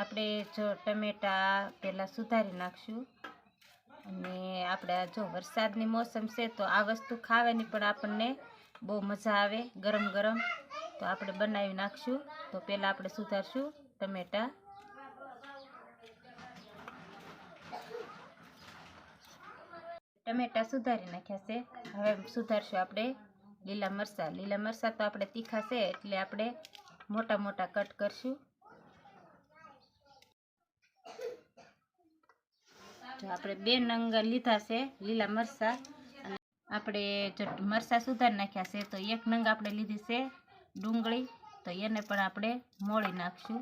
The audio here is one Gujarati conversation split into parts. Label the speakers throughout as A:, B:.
A: આપણે જો ટમેટા પહેલાં સુધારી નાખશું. અને આપણે જો વરસાદની મોસમ છે તો આ વસ્તુ ખાવાની પણ આપણને બહુ મજા આવે ગરમ ગરમ. તો આપણે બનાવી નાખશું. તો પહેલાં આપણે સુધારશું ટમેટા. ટમેટા સુધારી નાખ્યા છે. હવે સુધારશું આપણે લીલા મરચાં. લીલા મરચાં તો આપણે તીખા છે એટલે આપણે મોટા મોટા કટ કરશું. જો આપણે બે નંગ લીધા છે, લીલા મરચાં. આપણે મરચાં સુધારી નાખ્યા છે, તો એક નંગ આપણે લીધી છે ડુંગળી. તો એને પણ આપણે મોળી નાખશું.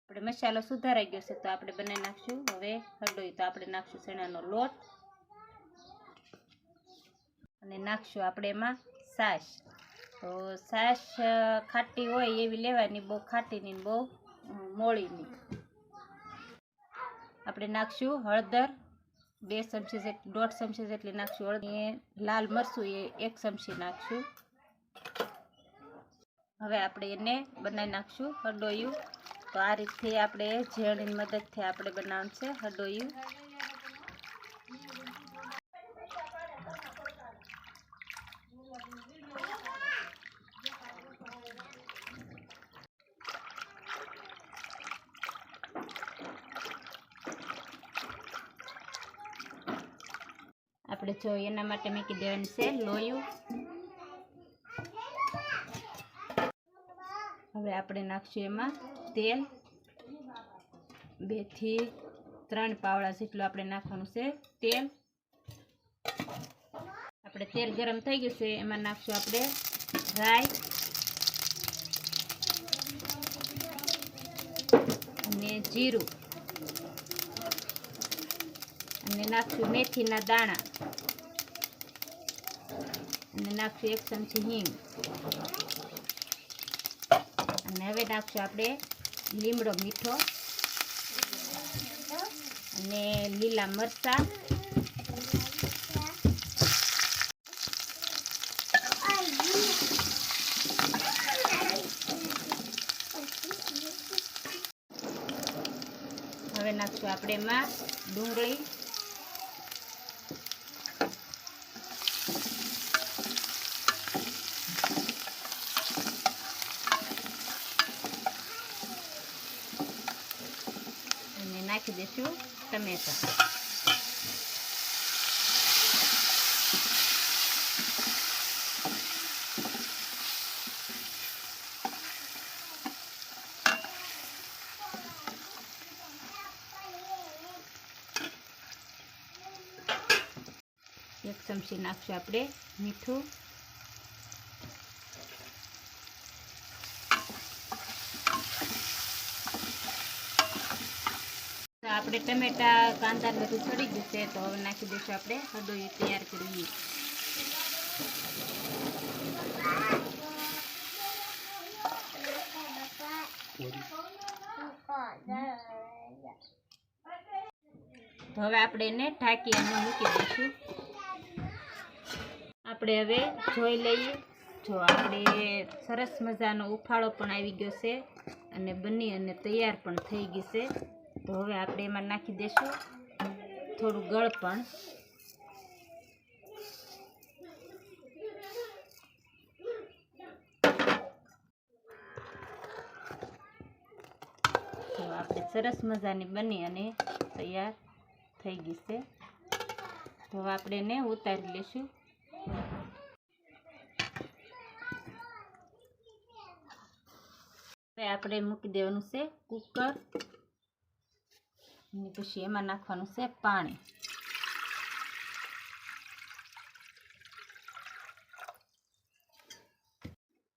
A: આપણે મસાલો સુધારાઈ ગયો છે, તો આપણે બનાવી નાખશું. હવે હરડોઈ તો આપણે નાખશું ચણાનો લોટ. અને નાખશું આપણે એમાં છાશ. તો છાશ ખાટી હોય એવી લેવાની, બહુ ખાટીની બહુ મોળીની આપણે નાખશું હળદર, બે ચમચી જેટલી દોઢ ચમચી જેટલી નાખશું હળદર લાલ મરચું એ એક ચમચી નાખશું. હવે આપણે એને બનાવી નાખશું હડોયું તો આ રીતથી આપણે ઝેણની મદદથી આપણે બનાવવાનું છે હળદોયું આપણે જો એના માટે મૂકી દેવાનું છે લોયું. હવે આપણે નાખશું એમાં તેલ. બેથી ત્રણ પાવડા જેટલું આપણે નાખવાનું છે તેલ. આપણે તેલ ગરમ થઈ ગયું છે, એમાં નાખશું આપણે રાઈ. અને જીરું. અને નાખશું મેથીના દાણા. અને નાખશું એક ચમચી હિંગ. અને હવે નાખશું આપણે લીમડો મીઠો. અને લીલા મરચાં. હવે નાખશું આપણે એમાં ડુંગળી અને નાખી દઈશું ટમેટા. એક ચમચી નાખશું આપણે મીઠું તો આપણે ટમેટા, કાંદા બધું ચડી ગયું છે, તો હવે નાખી દઈશું આપણે. હળદોઈ તૈયાર કરીએ. તો હવે આપણે એને ઢાંકી અને મૂકી દઈશું. આપણે હવે જોઈ લઈએ. જો આપણે સરસ મજાનો ઉફાળો પણ આવી ગયો છે અને બની અને તૈયાર પણ થઈ ગઈ છે. તો હવે આપણે એમાં નાખી દઈશું થોડું ગળ પણ. તો આપણે સરસ મજાની બની અને તૈયાર થઈ ગઈ છે. તો આપણે એને ઉતારી લઈશું. આપણે મૂકી દેવાનું છે કુકર. અને પછી એમાં નાખવાનું છે પાણી.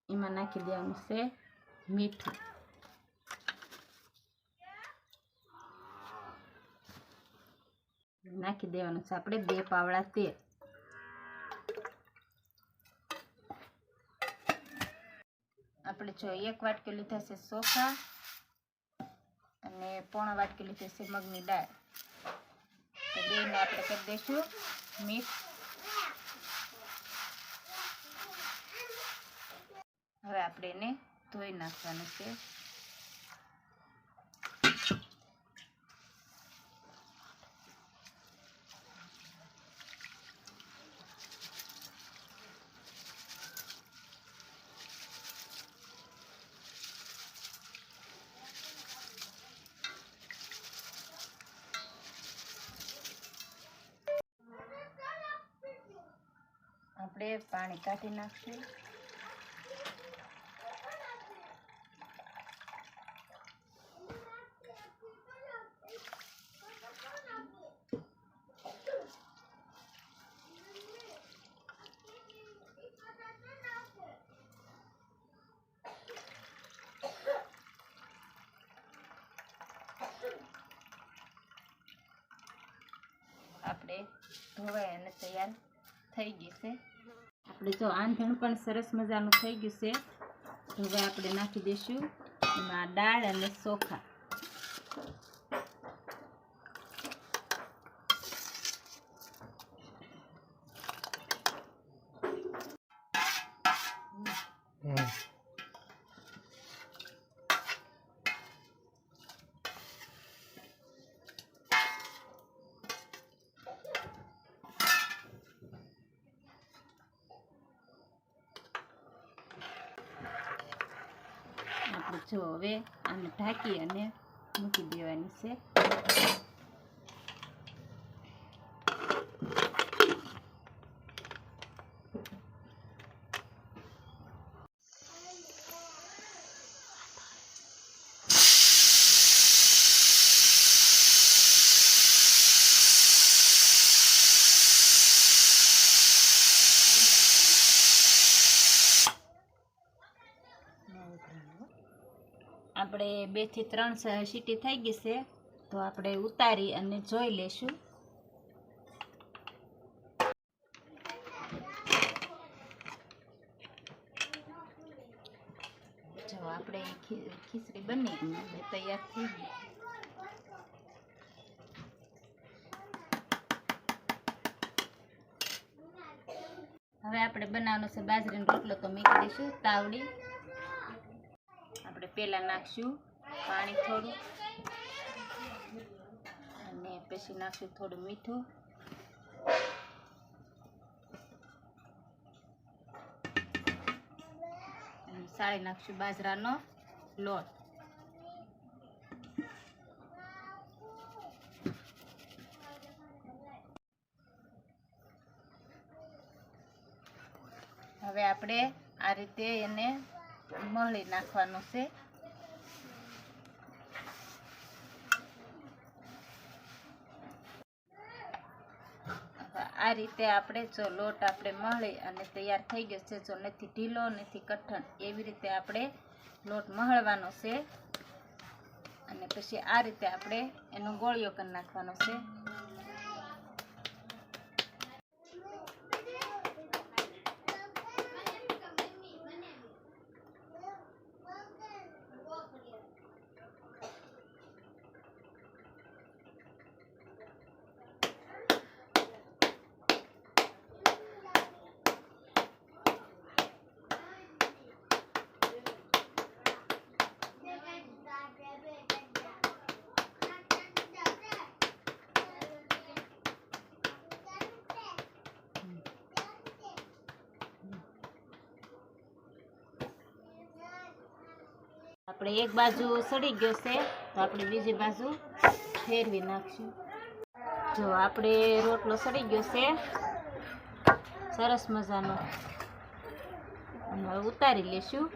A: એમાં નાખી દેવાનું છે મીઠું. નાખી દેવાનું છે આપણે બે પાવડા તેલ. આપણે જો એક વાટકી લીધા છે ચોખા અને પોણા વાટકી લીધી છે મગની દાળ. બેને આપણે કરી દઈશું મિક્સ. હવે આપણે એને ધોઈ નાખવાનું છે આપણે પાણી કાઢી નાખશું. આપણે ધોવાઈ અને તૈયાર થઈ ગઈ છે. આપણે જો આંધણ પણ સરસ મજાનું થઈ ગયું છે. હવે આપણે નાખી દઈશું એમાં દાળ અને ચોખા. આપણે જો હવે આને ઢાંકી અને મૂકી દેવાની છે. બેથી ત્રણ સીટી થઈ ગઈ છે, તો આપણે ઉતારી અને જોઈ લેશું જો આપણે ખીચડી બની ગઈ તૈયાર થઈ ગઈ. હવે આપણે બનાવવાનો છે બાજરીનો રોટલો, તો મૂકી દઈશું તાવડી. આપણે પહેલાં નાખશું. પાણી થોડું. અને પછી નાખશું થોડું મીઠું. સાળી નાખશું બાજરાનો લોટ. હવે આપણે આ રીતે એને મળી નાખવાનું છે હવે આ રીતે આપણે જો લોટ આપણે મળી અને તૈયાર થઈ ગયો છે, જો નથી ઢીલો, નથી કઠણ, એવી રીતે આપણે લોટ મહળવાનો છે. અને પછી આ રીતે આપણે એનો ગોળીઓ કરી નાખવાનો છે. આપણે એક બાજુ સડી ગયો છે, તો આપણે બીજી બાજુ ફેરવી નાખશું. જો, આપણે રોટલો સડી ગયો છે. સરસ મજાનો. અને ઉતારી લેશું.